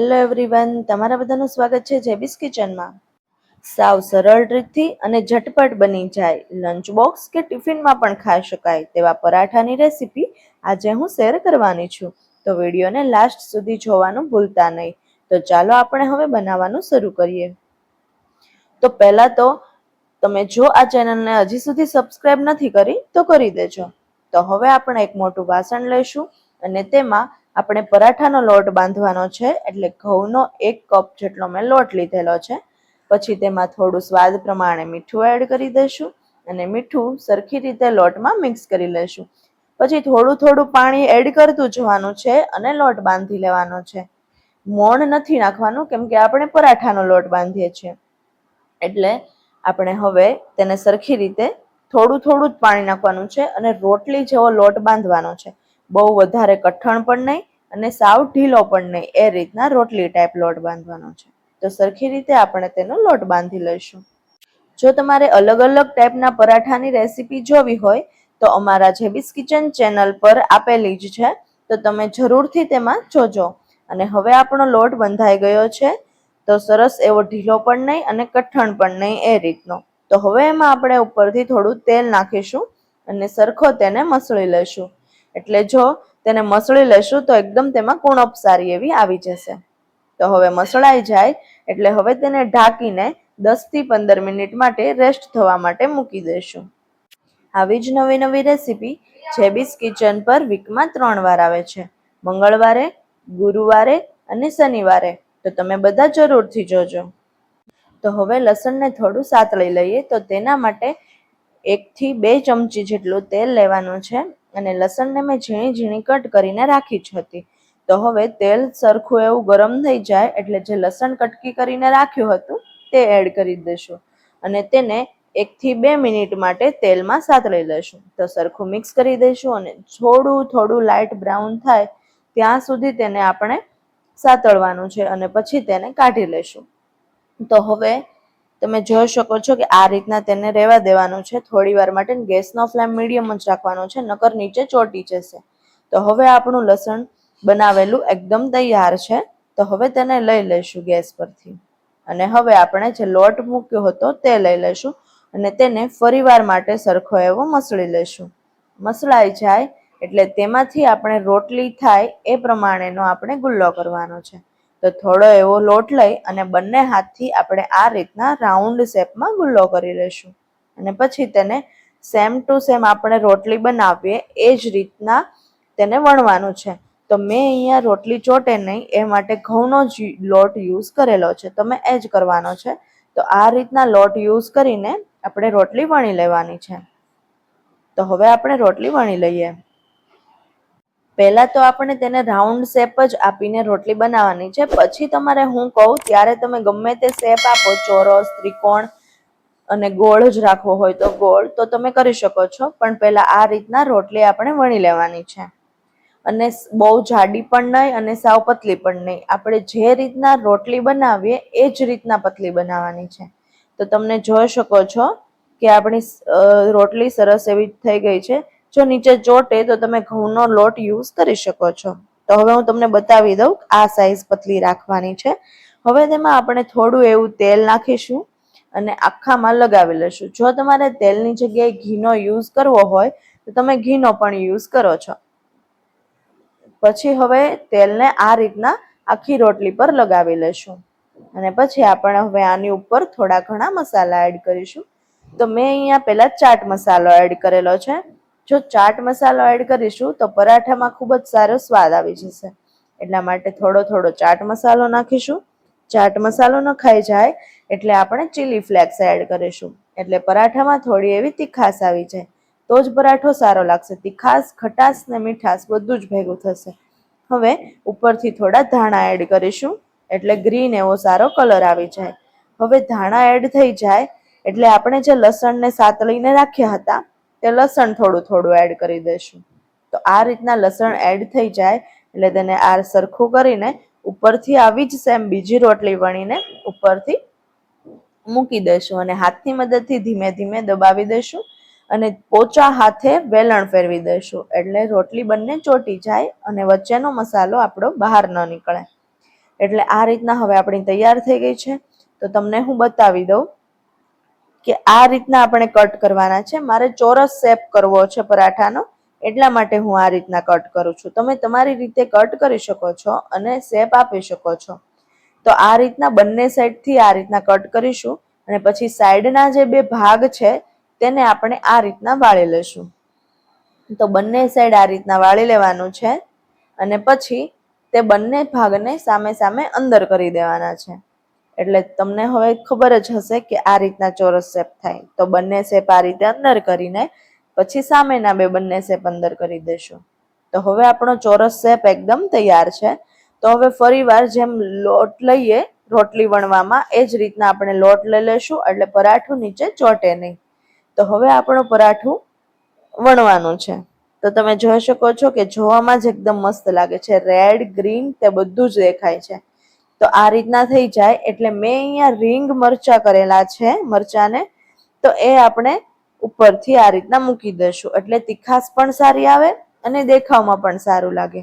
Hello everyone તમારા બધાનું સ્વાગત છે જેબીસ કિચનમાં સાવ સરળ રીતથી અને ઝટપટ બની જાય લંચ બોક્સ કે ટિફિનમાં પણ ખાઈ શકાય તેવા પરાઠાની રેસીપી આજે હું શેર કરવાની છું. તો વિડીયોને લાસ્ટ સુધી જોવાનું ભૂલતા નહીં. તો ચાલો આપણે હવે બનાવવાનું શરૂ કરીએ. તો પહેલાં તો તમે જો આ ચેનલને હજી સુધી સબસ્ક્રાઇબ નથી કરી તો કરી દેજો. તો હવે આપણે એક મોટું વાસણ લઈશું અને તેમાં આપણે પરાઠાનો લોટ બાંધવાનો છે, એટલે ઘઉંનો એક કપ જેટલો મેં લોટ લીધેલો છે. પછી તેમાં થોડું સ્વાદ પ્રમાણે મીઠું એડ કરી દઈશું અને મીઠું સરખી રીતે લોટમાં મિક્સ કરી લઈશું. પછી થોડું થોડું પાણી એડ કરતું જવાનું છે અને લોટ બાંધી લેવાનો છે. મોણ નથી નાખવાનું કેમ કે આપણે પરાઠાનો લોટ બાંધીએ છીએ. એટલે આપણે હવે તેને સરખી રીતે થોડું થોડું જ પાણી નાખવાનું છે અને રોટલી જેવો લોટ બાંધવાનો છે. બહુ વધારે કઠણ પણ નહીં અને સાવ ઢીલો પણ નહીં. એ રીતના રોટલી ટાઈપ લોટ બાંધવાનો છે. તો સરખી રીતે આપણે તેનો લોટ બાંધી લઈશું. જો તમારે અલગ અલગ ટાઈપના પરાઠાની રેસીપી જોવી હોય, તો અમારા જેબીસ કિચન ચેનલ પર આપેલી જ છે. તો તમે જરૂરથી તેમાં જોજો. અને હવે આપણો લોટ બંધાઈ ગયો છે. તો સરસ એવો ઢીલો પણ નહીં અને કઠણ પણ નહીં એ રીતનો. તો હવે એમાં આપણે ઉપરથી થોડું તેલ નાખીશું અને સરખો તેને મસળી લઈશું. એટલે જો તેને મસળી લેશું તો એકદમ તેમાં કુણપ સારી એવી આવી જશે. તો હવે મસળાઈ જાય એટલે હવે તેને ઢાંકીને દસથી પંદર મિનિટ માટે રેસ્ટ થવા માટે મૂકી દેશું. આવી જ નવી નવી રેસીપી જેબીસ કિચન પર વીકમાં ત્રણ વાર આવે છે. મંગળવારે, ગુરુવારે અને શનિવારે. તો તમે બધા જરૂરથી જોજો. તો હવે લસણને થોડું સાતળી લઈએ તો તેના માટે એકથી બે ચમચી જેટલું તેલ લેવાનું છે અને લસણને મેં ઝીણી ઝીણી કટ કરીને રાખી જ હતી. તો હવે તેલ સરખું એવું ગરમ થઈ જાય એટલે જે લસણ કટકી કરીને રાખ્યું હતું તે એડ કરી દઈશું અને તેને એકથી બે મિનિટ માટે તેલમાં સાતળી લઈશું તો સરખું મિક્સ કરી દઈશું અને થોડું થોડું લાઇટ બ્રાઉન થાય ત્યાં સુધી તેને આપણે સાતળવાનું છે અને પછી તેને કાઢી લઈશું તો હવે તમે જોઈ શકો છો કે આ રીતના તેને રહેવા દેવાનું છે. થોડી વાર માટે ગેસનો ફ્લેમ મીડિયમ જ રાખવાનો છે, નકર નીચે ચોટી જશે. તો હવે આપણું લસણ બનાવેલું એકદમ તૈયાર છે. તો હવે તેને લઈ લઈશું ગેસ પરથી. અને હવે આપણે જે લોટ મૂક્યો હતો તે લઈ લઈશું અને તેને ફરીવાર માટે સરખો એવો મસળી લઈશું. મસળાઈ જાય એટલે તેમાંથી આપણે રોટલી થાય એ પ્રમાણેનો આપણે ગુલ્લો કરવાનો છે. તો થોડો એવો લોટ લઈ અને બંને હાથથી આપણે આ રીતના રાઉન્ડ શેપમાં ગુલ્લો કરી લઈશું. અને પછી તેને સેમ ટુ સેમ આપણે રોટલી બનાવીએ, એ જ રીતના તેને વણવાનું છે. તો મેં અહીંયા રોટલી ચોટે નહીં, એ માટે ઘઉંનો જ લોટ યુઝ કરેલો છે. તમે એ જ કરવાનો છે. તો આ રીતના લોટ યુઝ કરીને આપણે રોટલી વણી લેવાની છે. તો હવે આપણે રોટલી વણી લઈએ. પહેલા તો આપણે તેને રાઉન્ડ શેપ જ આપીને રોટલી બનાવવાની છે. પછી તમારે હું કહું, ત્યારે તમે ગમે તે શેપ આપો, ચોરસ, ત્રિકોણ અને ગોળ જ રાખવો હોય તો ગોળ, તો તમે કરી શકો છો. પણ પહેલા આ રીતના રોટલી આપણે વણી લેવાની છે. અને બહુ જાડી પણ નહીં અને સાવ પતલી પણ નહીં. આપણે જે રીતના રોટલી બનાવીએ, એ જ રીતના પતલી બનાવવાની છે. તો તમને જોઈ શકો છો કે આપણી રોટલી સરસ એવી થઈ ગઈ છે. જો નીચે ચોટે તો તમે ઘઉંનો લોટ યુઝ કરી શકો છો. તો હવે હું તમને બતાવી દઉં આ સાઈઝ પતલી રાખવાની છે. હવે તેમાં આપણે થોડું એવું તેલ નાખીશું અને આખામાં લગાવી લઈશું. જો તમારે તેલની જગ્યાએ ઘીનો યુઝ કરવો હોય, તો તમે ઘીનો પણ યુઝ કરો છો. પછી હવે તેલને આ રીતના આખી રોટલી પર લગાવી લઈશું. અને પછી આપણે હવે આની ઉપર થોડા ઘણા મસાલા એડ કરીશું. તો મેં અહીંયા પહેલાં ચાટ મસાલો એડ કરેલો છે. જો ચાટ મસાલો એડ કરીશું, તો પરાઠામાં ખૂબ જ સારો સ્વાદ આવી જશે. એટલા માટે થોડો થોડો ચાટ મસાલો નાખીશું. ચાટ મસાલો ન ખાઈ જાય, એટલે આપણે ચીલી ફ્લેક્સ એડ કરીશું. એટલે પરાઠામાં થોડી એવી તીખાસ આવી જાય. તો જ પરાઠો સારો લાગશે. તીખાસ ખટાશ ને મીઠાશ બધું જ ભેગું થશે. હવે ઉપરથી થોડા ધાણા એડ કરીશું, એટલે ગ્રીન એવો સારો કલર આવી જાય. હવે ધાણા એડ થઈ જાય, એટલે આપણે જે લસણને સાતળીને રાખ્યા હતા તે લસણ થોડું થોડું એડ કરી દઈશું. તો આ રીતના લસણ એડ થઈ જાય, એટલે તેને આ સરખું કરીને ઉપરથી આવી જ સેમ બીજી રોટલી વણીને ઉપરથી મૂકી દઈશું અને હાથની મદદથી ધીમે ધીમે દબાવી દઈશું અને પોચા હાથે વેલણ ફેરવી દઈશું. એટલે રોટલી બંને ચોટી જાય અને વચ્ચેનો મસાલો આપણો બહાર ન નીકળે. એટલે આ રીતના હવે આપણી તૈયાર થઈ ગઈ છે. તો તમને હું બતાવી દઉં કે આ રીતના આપણે કટ કરવાના છે. મારે ચોરસ શેપ કરવો છે પરાઠાનો, એટલા માટે હું આ રીતના કટ કરું છું. તમે તમારી રીતે કટ કરી શકો છો અને શેપ આપી શકો છો. તો આ રીતના બંને સાઈડથી આ રીતના કટ કરીશું અને પછી સાઈડના જે બે ભાગ છે તેને આપણે આ રીતના વાળી લેશું તો બંને સાઈડ આ રીતના વાળી લેવાનું છે અને પછી તે બંને ભાગને સામે સામે અંદર કરી દેવાના છે. એટલે તમને હવે ખબર જ હશે કે આ રીતના ચોરસ શેપ થાય. તો બંને શેપ આ રીતે અંદર કરીને પછી સામેના બે બંને શેપ અંદર કરી દેશું. તો હવે આપણો ચોરસ શેપ એકદમ તૈયાર છે. તો હવે ફરીવાર જેમ લોટ લઈએ, રોટલી વણવામાં, એ જ રીતના આપણે લોટ લઈ લેશું, એટલે પરાઠું નીચે ચોટે નહીં. તો હવે આપણું પરાઠું વણવાનું છે. તો તમે જોઈ શકો છો કે જોવામાં જ એકદમ મસ્ત લાગે છે. રેડ, ગ્રીન, તે બધું જ દેખાય છે. તો આ રીતના થઈ જાય એટલે મેં અહીંયા રીંગ મરચા કરેલા છે, મરચાને. તો એ આપણે ઉપરથી આ રીતના મૂકી દઈશું. એટલે તીખાસ પણ સારી આવે અને દેખાવમાં પણ સારું લાગે.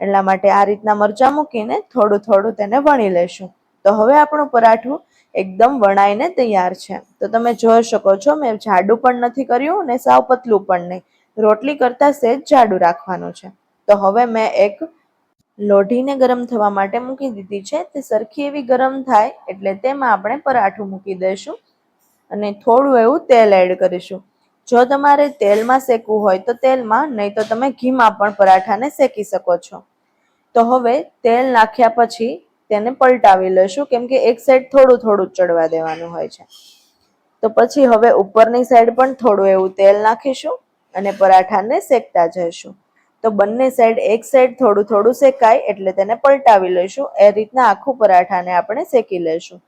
એટલા માટે આ રીતના મરચા મૂકીને થોડું થોડું તેને વણી લેશું તો હવે આપણું પરાઠું એકદમ વણાઈને તૈયાર છે. તો તમે જોઈ શકો છો, મેં જાડું પણ નથી કર્યું ને સાવ પતલું પણ નહીં. રોટલી કરતાં સેજ જાડું રાખવાનું છે. તો હવે મેં એક લોઢીને ગરમ થવા માટે મૂકી દીધી છે. તે સરખી એવી ગરમ થાય એટલે તેમાં આપણે પરાઠું મૂકી દઈશું અને થોડું એવું તેલ એડ કરીશું. જો તમારે તેલમાં શેકવું હોય તો તેલમાં, નહીં તો તમે ઘીમાં પણ પરાઠાને શેકી શકો છો. તો હવે તેલ નાખ્યા પછી તેને પલટાવી લઈશું, કેમ કે એક સાઈડ થોડું થોડું ચડવા દેવાનું હોય છે. તો પછી હવે ઉપરની સાઈડ પણ થોડું એવું તેલ નાખીશું અને પરાઠાને શેકતા જઈશું. તો બંને સાઈડ એક સાઈડ થોડું થોડું શેકાય એટલે તેને પલટાવી લઈશું. એ રીતના આખું પરાઠાને આપણે શેકી લઈશું.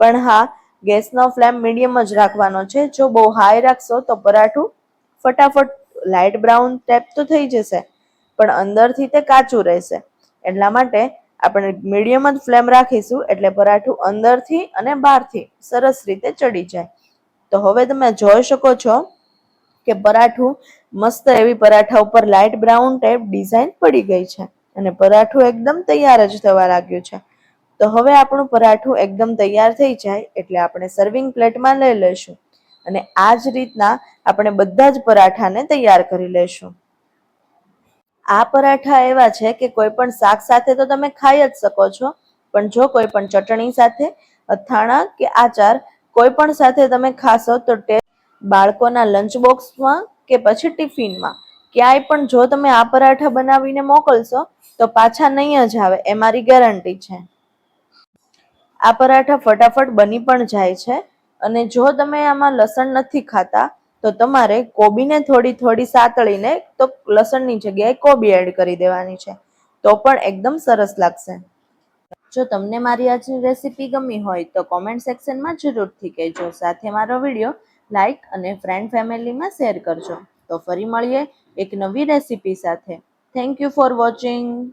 પણ હા, ગેસનો ફ્લેમ મીડિયમ જ રાખવાનો છે. જો બહુ હાઈ રાખશો તો પરાઠું ફટાફટ લાઇટ બ્રાઉન ટેપ તો થઈ જશે, પણ અંદરથી તે કાચું રહેશે. એટલા માટે આપણે મીડિયમ જ ફ્લેમ રાખીશું એટલે પરાઠું અંદરથી અને બહારથી સરસ રીતે ચડી જાય. તો હવે તમે જોઈ શકો છો કે પરાઠું મસ્ત એવી પરાઠા ઉપર લાઇટ બ્રાઉન ટાઈપ ડિઝાઇન પડી ગઈ છે. અને પરાઠું એકદમ તૈયાર જ થવા લાગ્યું છે. તો હવે આપણું પરાઠું એકદમ તૈયાર થઈ જાય એટલે આપણે સર્વિંગ પ્લેટમાં લઈ લઈશું. અને આ જ રીતના આપણે બધા જ પરાઠાને તૈયાર કરી લઈશું. આ પરાઠા એવા છે કે કોઈ પણ શાક સાથે તો તમે ખાઈ જ શકો છો, પણ જો કોઈ પણ ચટણી સાથે અથાણા કે આચાર કોઈ પણ સાથે તમે ખાશો તો બાળકોના લંચ બોક્સમાં કે પછી ટિફિનમાં? ક્યાંય પણ જો તમે આ પરાઠા બનાવીને મોકલશો, તો પાછા નહીં જ આવે. એ મારી ગેરંટી છે. આ પરાઠા ફટાફટ બની પણ જાય છે. અને જો તમે આમાં લસણ નથી ખાતા, તો તમારે કોબીને થોડી થોડી સાતળીને તો લસણની જગ્યાએ કોબી એડ કરી દેવાની છે. તો પણ એકદમ સરસ લાગશે. જો તમને મારી આજની રેસીપી ગમી હોય, તો કોમેન્ટ સેક્શનમાં જરૂરથી કહેજો. સાથે મારો વીડિયો લાઈક અને ફ્રેન્ડ ફેમિલીમાં શેર કરજો. તો ફરી મળીએ એક નવી રેસીપી સાથે. Thank you for watching